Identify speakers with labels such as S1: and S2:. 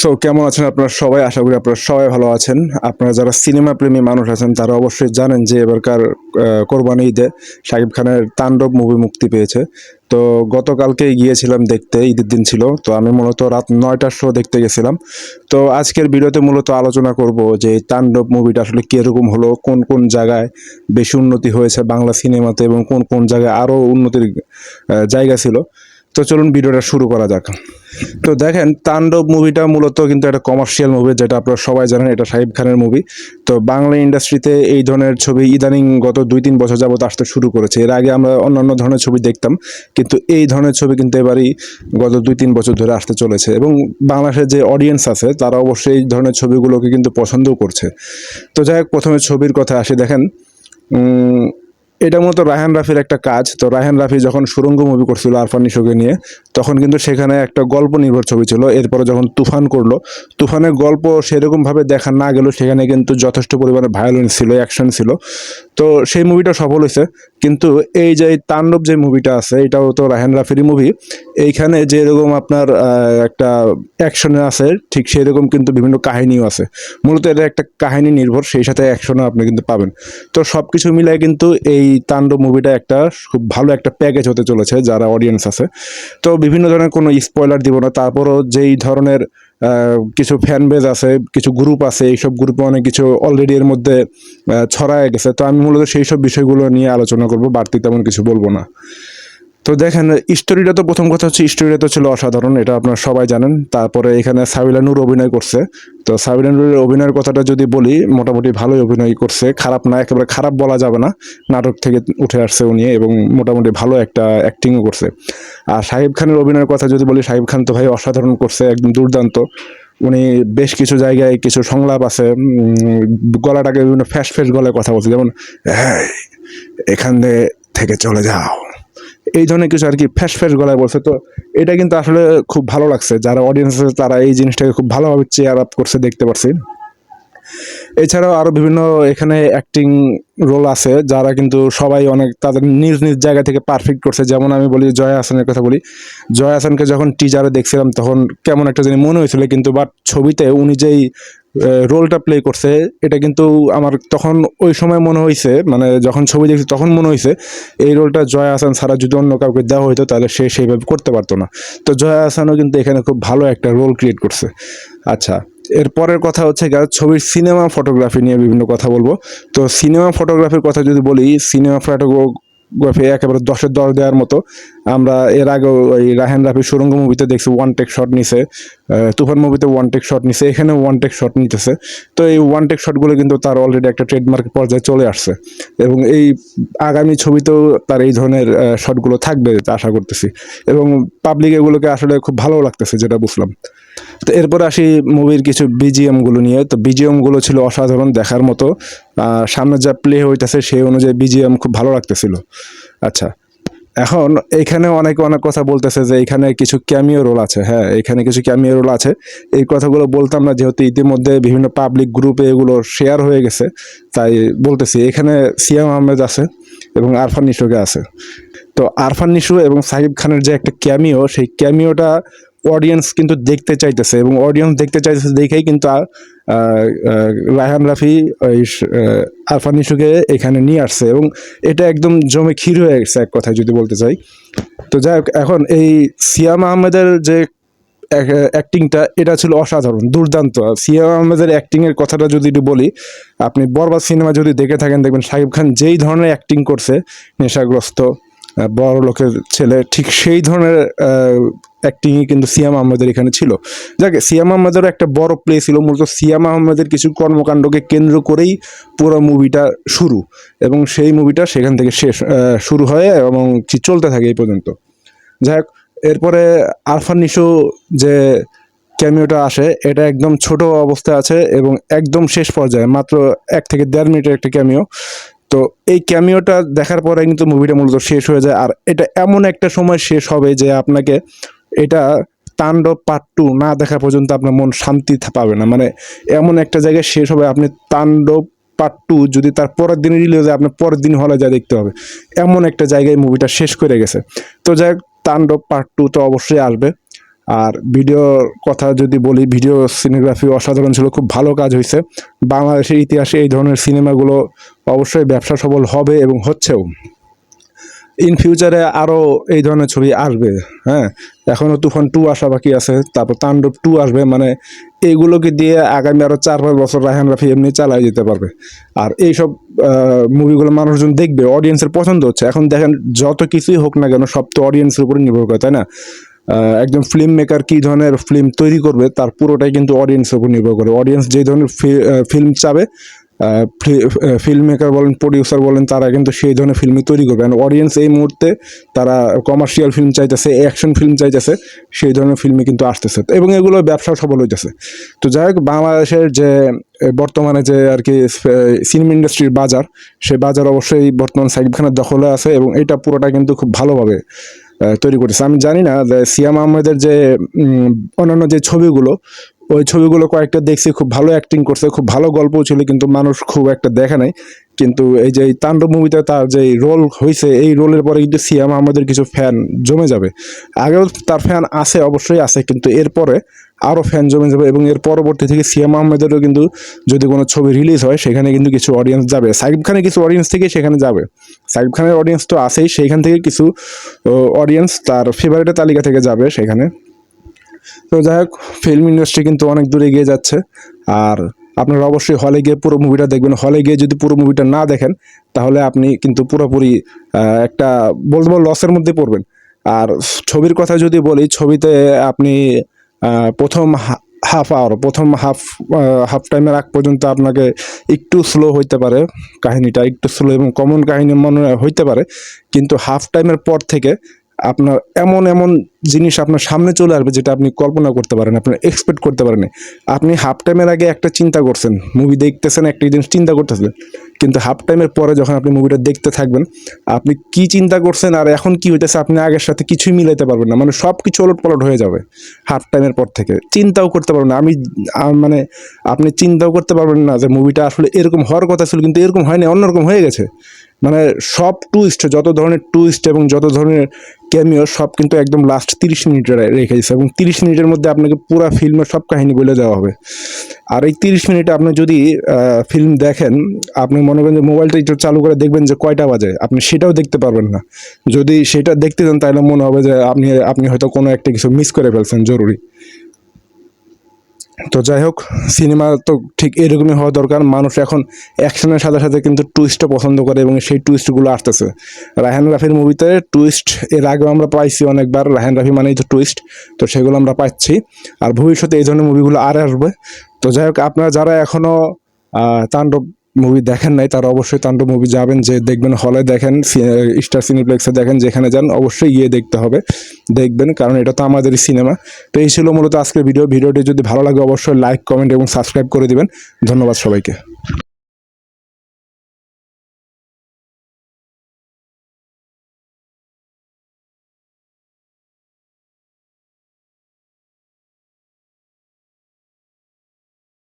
S1: So কেমন আছেন আপনারা সবাই? আশা করি আপনারা সবাই ভালো আছেন। আপনারা যারা সিনেমা প্রেমী মানুষ আছেন, তারা অবশ্যই জানেন যে এবারকার কোরবানি ঈদে শাকিব খানের তাণ্ডব মুভি মুক্তি পেয়েছে। তো গতকালকেই গিয়েছিলাম দেখতে, ঈদের দিন ছিল। তো, আমি মূলত রাত নয়টার শো দেখতে গেছিলাম। তো, আজকের ভিডিওতে মূলত আলোচনা করব যে তাণ্ডব মুভিটা আসলে কীরকম হলো, কোন কোন জায়গায় বেশি উন্নতি হয়েছে বাংলা সিনেমাতে এবং কোন কোন জায়গায় আরও উন্নতির জায়গা ছিল। তো চলুন ভিডিওটা শুরু করা যাক। তো দেখেন, তাণ্ডব মুভিটা মূলত কিন্তু একটা কমার্শিয়াল মুভি যেটা আপনারা সবাই জানেন, এটা শাহিব খানের মুভি তো বাংলা ইন্ডাস্ট্রিতে এই ধরনের ছবি ইদানিং গত দুই তিন বছর যাবত আসতে শুরু করেছে। এর আগে আমরা অন্যান্য ধরনের ছবি দেখতাম, কিন্তু এই ধরনের ছবি কিন্তু এবারই গত দুই তিন বছর ধরে আসতে চলেছে। এবং বাংলাদেশের যে অডিয়েন্স আছে, তারা অবশ্যই এই ধরনের ছবিগুলোকে কিন্তু পছন্দও করছে। তো যাই হোক, প্রথমে ছবির কথা আসি। দেখেন এটা মূলত রায়হান রাফির একটা কাজ। তো রায়হান রাফি যখন সুরঙ্গ মুভি করছিল আরফান নিশোকে নিয়ে, তখন কিন্তু সেখানে একটা গল্প নির্ভর ছবি ছিল। এরপরে যখন তুফান করল, তুফানের গল্প সেরকমভাবে দেখা না গেলেও সেখানে কিন্তু যথেষ্ট পরিমাণে ভায়োলেন্স ছিল অ্যাকশন ছিল। তো সেই মুভিটা সফল হয়েছে। কিন্তু এই যে তাণ্ডব যে মুভিটা আছে, এটাও তো রায়হান রাফিরই মুভি এইখানে যেরকম আপনার একটা অ্যাকশনে আছে, ঠিক সেরকম কিন্তু বিভিন্ন কাহিনীও আছে। মূলত এটা একটা কাহিনী নির্ভর, সেই সাথে অ্যাকশনও আপনি কিন্তু পাবেন। তো সব কিছু মিলাই কিন্তু এই তাণ্ডব মুভিটা একটা খুব ভালো একটা প্যাকেজ হতে চলেছে, যারা অডিয়েন্স আছে। তো বিভিন্ন ধরনের কোনো স্পয়লার দিব না, তারপরও যেই ধরনের কিছু ফ্যান বেজ আছে, কিছু গ্রুপ আছে, এইসব গ্রুপে অনেক কিছু অলরেডি এর মধ্যে ছড়ায় গেছে। তো আমি মূলত সেই সব বিষয়গুলো নিয়ে আলোচনা করব, বাড়তি তেমন কিছু বলব না। তো দেখেন স্টোরিটা তো প্রথম কথা হচ্ছে স্টোরিটা তো ছিল অসাধারণ এটা আপনারা সবাই জানেন। তারপরে এখানে সাবিলা নূর অভিনয় করছে। তো সাবিলা নূরের অভিনয়ের কথাটা যদি বলি মোটামুটি ভালোই অভিনয় করছে। খারাপ না একেবারে খারাপ বলা যাবে না। নাটক থেকে উঠে আসছে উনি এবং মোটামুটি ভালো একটা অ্যাক্টিংও করছে। আর শাহিব খানের অভিনয়ের কথা যদি বলি শাহিব খান তো ভাই অসাধারণ করছে একদম দুর্দান্ত। উনি বেশ কিছু জায়গায় কিছু সংলাপ আছে গলাটাকে বিভিন্ন ফ্যাস ফ্যাস গলায় কথা বলছে। যেমন "এই, এখান থেকে চলে যাও। এই ধরনের কিছু আর কি ফ্যাস ফ্যাস গলায় বলছে। তো এটা কিন্তু আসলে খুব ভালো লাগছে। যারা অডিয়েন্স আছে, তারা এই জিনিসটাকে খুব ভালোভাবে চেয়ার আপ করছে, দেখতে পারছি। এছাড়াও আরও বিভিন্ন এখানে অ্যাক্টিং রোল আছে, যারা কিন্তু সবাই অনেক তাদের নিজ নিজ জায়গা থেকে পারফেক্ট করছে। যেমন আমি বলি জয়া হাসানের কথা বলি। জয়া হাসানকে যখন টিজারে দেখছিলাম, তখন কেমন একটা জিনিস মনে হয়েছিল কিন্তু বাট ছবিতে উনি যেই রোলটা প্লে করছে, এটা কিন্তু আমার তখন ওই সময় মনে হয়েছে মানে যখন ছবি দেখছি তখন মনে হয়েছে এই রোলটা জয়া হাসান ছাড়া যদি অন্য কাউকে দেওয়া হতো তাহলে সে সেইভাবে করতে পারতো না। তো জয়া হাসানও কিন্তু এখানে খুব ভালো একটা রোল ক্রিয়েট করছে। আচ্ছা এর পরের কথা হচ্ছে গা ছবির সিনেমা ফটোগ্রাফি নিয়ে বিভিন্ন কথা বলব। তো সিনেমা ফটোগ্রাফির কথা যদি বলি সিনেমা ফটোগ্রাফি একেবারে দশের দশ দেওয়ার মতো আমরা এর আগেও ওই রাহেন রাফি সুরঙ্গ মুভিতে দেখছি ওয়ান টেক শট নিছে। তুফান মুভিতে ওয়ান টেক শট নিছে এখানে ওয়ান টেক শট নিতেছে। তো এই ওয়ান টেক শটগুলো কিন্তু তার অলরেডি একটা ট্রেডমার্ক পর্যায়ে চলে আসছে। এবং এই আগামী ছবিতেও তার এই ধরনের শটগুলো থাকবে আশা করতেছি। এবং পাবলিক এগুলোকে আসলে খুব ভালো লাগতেছে, যেটা বুঝলাম। তো এরপর আসি মুভির কিছু বিজিএমগুলো নিয়ে। তো বিজিএমগুলো ছিল অসাধারণ দেখার মতো। সামনে যা প্লে হইতেছে, সেই অনুযায়ী বিজিএম খুব ভালো লাগতেছিল। আচ্ছা এখন এখানে অনেক অনেক কথা বলতেছে যে এখানে কিছু ক্যামিও রোল আছে। হ্যাঁ এখানে কিছু ক্যামিও রোল আছে। এই কথাগুলো বলতাম না, যেহেতু ইতিমধ্যে বিভিন্ন পাবলিক গ্রুপে এগুলো শেয়ার হয়ে গেছে, তাই বলতেছি। এখানে সিয়াম আহমেদ আছে এবং আরফান নিশোকে আছে। তো আরফান নিশু এবং সাহিব খানের যে একটা ক্যামিও সেই ক্যামিওটা অডিয়েন্স কিন্তু দেখতে চাইতেছে এবং অডিয়েন্স দেখতে চাইতেছে দেখেই কিন্তু রায়হান রাফি ওই আরফান নিশুকে এখানে নিয়ে আসছে এবং এটা একদম জমে ক্ষীর হয়ে গেছে এক কথায় যদি বলতে চাই। তো যাই হোক, এখন এই সিয়াম আহমেদের যে অ্যাক্টিংটা এটা ছিল অসাধারণ, দুর্দান্ত। সিয়াম আহমেদের অ্যাক্টিংয়ের কথাটা যদি একটু বলি, আপনি বরবাদ সিনেমা যদি দেখে থাকেন, দেখবেন শাকিব খান যেই ধরনের অ্যাক্টিং করছে, নেশাগ্রস্ত বড় লোকের ছেলে, ঠিক সেই ধরনের অ্যাক্টিংই কিন্তু সিয়াম আহমেদের এখানে ছিল। যাকে সিয়াম আহমেদেরও একটা বড় প্লে ছিল। মূলত সিয়াম আহমেদের কিছু কর্মকাণ্ডকে কেন্দ্র করেই পুরো মুভিটা শুরু। এবং সেই মুভিটা সেখান থেকে শেষ শুরু হয় এবং চলতে থাকে এই পর্যন্ত। যাই হোক, এরপরে আরফান নিশো যে ক্যামিওটা আসে, এটা একদম ছোট অবস্থায় আছে এবং একদম শেষ পর্যায়ে, মাত্র এক থেকে দেড় মিনিটের একটা ক্যামিও তো এই ক্যামিওটা দেখার পরে কিন্তু মুভিটা মূলত শেষ হয়ে যায়। আর এটা এমন একটা সময় শেষ হবে যে আপনাকে এটা তাণ্ডব পার্ট টু না দেখা পর্যন্ত আপনার মন শান্তি পাবে না। মানে এমন একটা জায়গায় শেষ হবে আপনি তাণ্ডব পার্ট টু যদি তার পরের দিন রিলিজ হয় আপনার পরের দিন হলে যা দেখতে হবে। এমন একটা জায়গায় মুভিটা শেষ করে গেছে। তো যাই হোক, তাণ্ডব পার্ট টু তো অবশ্যই আসবে। আর ভিডিওর কথা যদি বলি ভিডিও সিনেগ্রাফি অসাধারণ ছিল খুব ভালো কাজ হয়েছে। বাংলাদেশের ইতিহাসে এই ধরনের সিনেমাগুলো অবশ্যই ব্যবসা সফল হবে এবং হচ্ছেও। ইন ফিউচারে আরও এই ধরনের ছবি আসবে হ্যাঁ? এখনও তুফান টু আসা বাকি আছে, তারপর তাণ্ডব টু আসবে মানে এইগুলোকে দিয়ে আগামী আরও চার পাঁচ বছর রায়হান রাফি এমনি চালাই যেতে পারবে। আর এইসব মুভিগুলো মানুষজন দেখবে অডিয়েন্সের পছন্দ হচ্ছে। এখন দেখেন, যত কিছুই হোক না কেন, সব তো অডিয়েন্সের উপরে নির্ভর করে, তাই না? একজন ফিল্ম মেকার কী ধরনের ফিল্ম তৈরি করবে, তার পুরোটাই কিন্তু অডিয়েন্সের উপর নির্ভর করে। অডিয়েন্স যে ধরনের ফিল্ম চাবে ফিল্ম মেকার বলেন প্রডিউসার বলেন, তারা কিন্তু সেই ধরনের ফিল্মই তৈরি করবে। অ্যান্ড অডিয়েন্স এই মুহূর্তে তারা কমার্শিয়াল ফিল্ম চাইতেছে অ্যাকশন ফিল্ম চাইতেছে, সেই ধরনের ফিল্মই কিন্তু আসতেছে। এবং এগুলো ব্যবসা সফল হইতেছে। তো যাই হোক, বাংলাদেশের যে বর্তমানে যে আর কি সিনেমা ইন্ডাস্ট্রির বাজার, সেই বাজার অবশ্যই বর্তমান সাকিব খানের দখলে আছে এবং এটা পুরোটা কিন্তু খুব ভালোভাবে তৈরি করেছে আমি জানি না যে সিয়াম আহমেদের যে অন্যান্য যে ছবিগুলো ওই ছবিগুলো কয়েকটা দেখছি, খুব ভালো অ্যাক্টিং করছে, খুব ভালো গল্প ছিল, কিন্তু মানুষ খুব একটা দেখে নাই। কিন্তু এই যে তাণ্ডব মুভিতে তার যে রোল হয়েছে এই রোলের পরে কিন্তু সিয়াম আহমেদের কিছু ফ্যান জমে যাবে। আগেও তার ফ্যান আছে, অবশ্যই আছে, কিন্তু এরপরে আরও ফ্যান জমে যাবে এবং এর পরবর্তী থেকে সিয়াম আহমেদেরও কিন্তু যদি কোনো ছবি রিলিজ হয়, সেখানে কিন্তু কিছু অডিয়েন্স যাবে। সাকিব খানের কিছু অডিয়েন্স থেকে সেখানে যাবে। সাকিব খানের অডিয়েন্স তো আছেই, সেইখান থেকে কিছু অডিয়েন্স তার ফেভারিটের তালিকা থেকে যাবে সেখানে। তো যাই হোক ফিল্ম ইন্ডাস্ট্রি কিন্তু অনেক দূরে এগিয়ে যাচ্ছে। আর আপনারা অবশ্যই হলে গিয়ে পুরো মুভিটা দেখবেন। হলে গিয়ে যদি পুরো মুভিটা না দেখেন, তাহলে আপনি কিন্তু পুরোপুরি একটা বলতে বল লসের মধ্যে পড়বেন। আর ছবির কথা যদি বলি, ছবিতে আপনি প্রথম হাফ আওয়ার প্রথম হাফ হাফ টাইমের আগ পর্যন্ত আপনাকে একটু স্লো হইতে পারে কাহিনীটা, একটু স্লো এবং কমন কাহিনী মনে হইতে পারে। কিন্তু হাফ টাইমের পর থেকে আপনার এমন এমন জিনিস আপনার সামনে চলে আসবে যেটা আপনি কল্পনা করতে পারেন, আপনার এক্সপেক্ট করতে পারেন আপনি হাফ টাইমের আগে একটা চিন্তা করছেন মুভি দেখতেছেন, একটা জিনিস চিন্তা করতেছেন, কিন্তু হাফ টাইমের পরে যখন আপনি মুভিটা দেখতে থাকবেন, আপনি কি চিন্তা করছেন আর এখন কি হইতেছে আপনি আগের সাথে কিছুই মিলাইতে পারবেন না মানে সব কিছু ওলট পলট হয়ে যাবে হাফ টাইমের পর থেকে। চিন্তাও করতে পারবেন না, আমি মানে আপনি চিন্তাও করতে পারবেন না যে মুভিটা আসলে এরকম হওয়ার কথা ছিল, কিন্তু এরকম হয়নি, অন্যরকম হয়ে গেছে। মানে সব টুইস্ট যত ধরনের টুইস্ট এবং যত ধরনের ক্যামিও সব কিন্তু একদম লাস্ট তিরিশ মিনিটের রেখে দিচ্ছে এবং তিরিশ মিনিটের মধ্যে আপনাকে পুরো ফিল্মের সব কাহিনী বলে দেওয়া হবে। আর এই তিরিশ মিনিটে আপনি যদি ফিল্ম দেখেন, আপনি মনে করেন যে মোবাইলটা একটু চালু করে দেখবেন যে কয়টা বাজে, আপনি সেটাও দেখতে পারবেন না। যদি সেটা দেখতে যান তাহলে মনে হবে যে আপনি আপনি হয়তো কোনো একটা কিছু মিস করে ফেলছেন, জরুরি। তো যাই হোক সিনেমা তো ঠিক এরকমই হওয়া দরকার। মানুষ এখন অ্যাকশনের সাথে সাথে কিন্তু টুইস্টও পছন্দ করে এবং সেই টুইস্টগুলো আসতেছে। রায়হান রাফির মুভিতে টুইস্ট এর আগেও আমরা পাইছি অনেকবার, রায়হান রাফি মানেই তো টুইস্ট তো সেগুলো আমরা পাচ্ছি। আর ভবিষ্যতে এই ধরনের মুভিগুলো আর আসবে। তো যাই হোক, আপনারা যারা এখনও তাণ্ডব মুভি দেখেন নাই, তারা অবশ্যই তাণ্ডব মুভি যাবেন, যে দেখবেন হলে দেখেন স্টার সিনেপ্লেক্সে দেখেন, যেখানে যান, অবশ্যই গিয়ে দেখতে হবে, দেখবেন, কারণ এটা তো আমাদেরই সিনেমা তো এই ছিল মূলত আজকের ভিডিও ভিডিওটি যদি ভালো লাগে, অবশ্যই লাইক কমেন্ট এবং সাবস্ক্রাইব করে দিবেন। ধন্যবাদ সবাইকে।